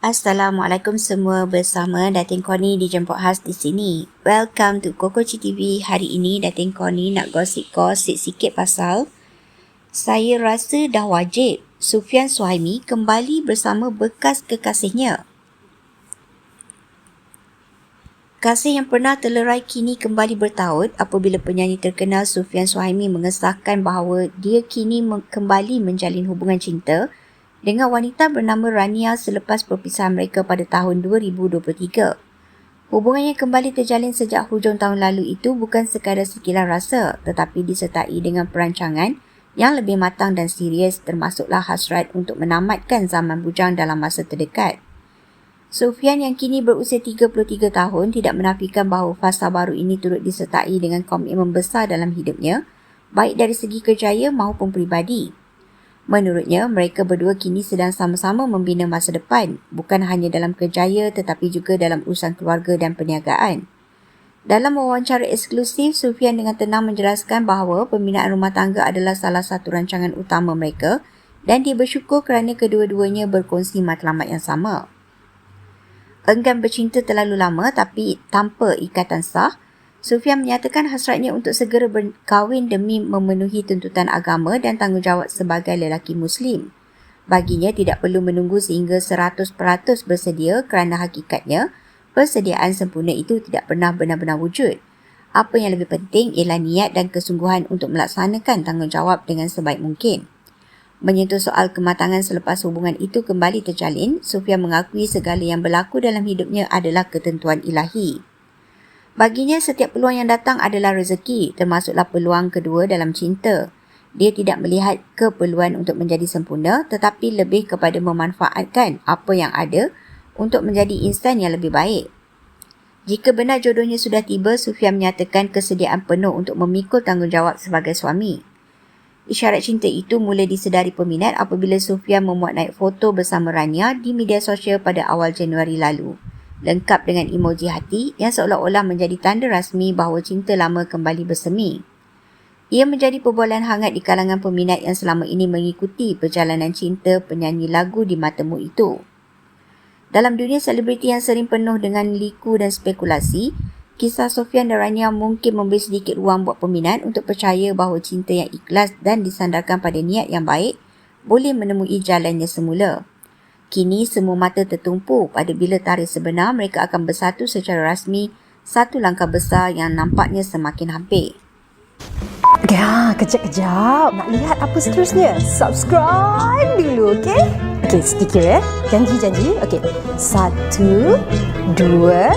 Assalamualaikum semua bersama Datin Koni di Jemput Khas di sini. Welcome to Koko TV. Hari ini Datin Koni nak gosip-gosip sikit pasal saya rasa dah wajib Sufian Suhaimi kembali bersama bekas kekasihnya. Kasih yang pernah terlerai kini kembali bertaut apabila penyanyi terkenal Sufian Suhaimi mengesahkan bahawa dia kini kembali menjalin hubungan cinta dengan wanita bernama Rania selepas perpisahan mereka pada tahun 2023. Hubungan yang kembali terjalin sejak hujung tahun lalu itu bukan sekadar sekilas rasa tetapi disertai dengan perancangan yang lebih matang dan serius termasuklah hasrat untuk menamatkan zaman bujang dalam masa terdekat. Sofian yang kini berusia 33 tahun tidak menafikan bahawa fasa baru ini turut disertai dengan komitmen besar dalam hidupnya, baik dari segi kerjaya maupun peribadi. Menurutnya, mereka berdua kini sedang sama-sama membina masa depan, bukan hanya dalam kerjaya tetapi juga dalam urusan keluarga dan perniagaan. Dalam wawancara eksklusif, Sufian dengan tenang menjelaskan bahawa pembinaan rumah tangga adalah salah satu rancangan utama mereka dan dia bersyukur kerana kedua-duanya berkongsi matlamat yang sama. Enggan bercinta terlalu lama tapi tanpa ikatan sah, Sufian menyatakan hasratnya untuk segera berkahwin demi memenuhi tuntutan agama dan tanggungjawab sebagai lelaki Muslim. Baginya tidak perlu menunggu sehingga 100% bersedia kerana hakikatnya persediaan sempurna itu tidak pernah benar-benar wujud. Apa yang lebih penting ialah niat dan kesungguhan untuk melaksanakan tanggungjawab dengan sebaik mungkin. Menyentuh soal kematangan selepas hubungan itu kembali terjalin, Sufian mengakui segala yang berlaku dalam hidupnya adalah ketentuan ilahi. Baginya setiap peluang yang datang adalah rezeki, termasuklah peluang kedua dalam cinta. Dia tidak melihat keperluan untuk menjadi sempurna tetapi lebih kepada memanfaatkan apa yang ada untuk menjadi insan yang lebih baik. Jika benar jodohnya sudah tiba, Sufian menyatakan kesediaan penuh untuk memikul tanggungjawab sebagai suami. Isyarat cinta itu mula disedari peminat apabila Sufian memuat naik foto bersama Rania di media sosial pada awal Januari lalu lengkap dengan emoji hati yang seolah-olah menjadi tanda rasmi bahawa cinta lama kembali bersemi. Ia menjadi perbualan hangat di kalangan peminat yang selama ini mengikuti perjalanan cinta penyanyi lagu di matamu itu. Dalam dunia selebriti yang sering penuh dengan liku dan spekulasi, kisah Sofian dan Rania mungkin memberi sedikit ruang buat peminat untuk percaya bahawa cinta yang ikhlas dan disandarkan pada niat yang baik boleh menemui jalannya semula. Kini semua mata tertumpu pada bila tarikh sebenar mereka akan bersatu secara rasmi satu langkah besar yang nampaknya semakin hampir. Ya, kejap-kejap. Nak lihat apa seterusnya? Subscribe dulu, okey? Okey, sedikit ya. Janji-janji. Okey. Satu, dua,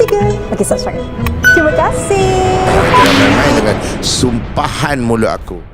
tiga. Okey, subscribe. Terima kasih. Dengan sumpahan mulut aku.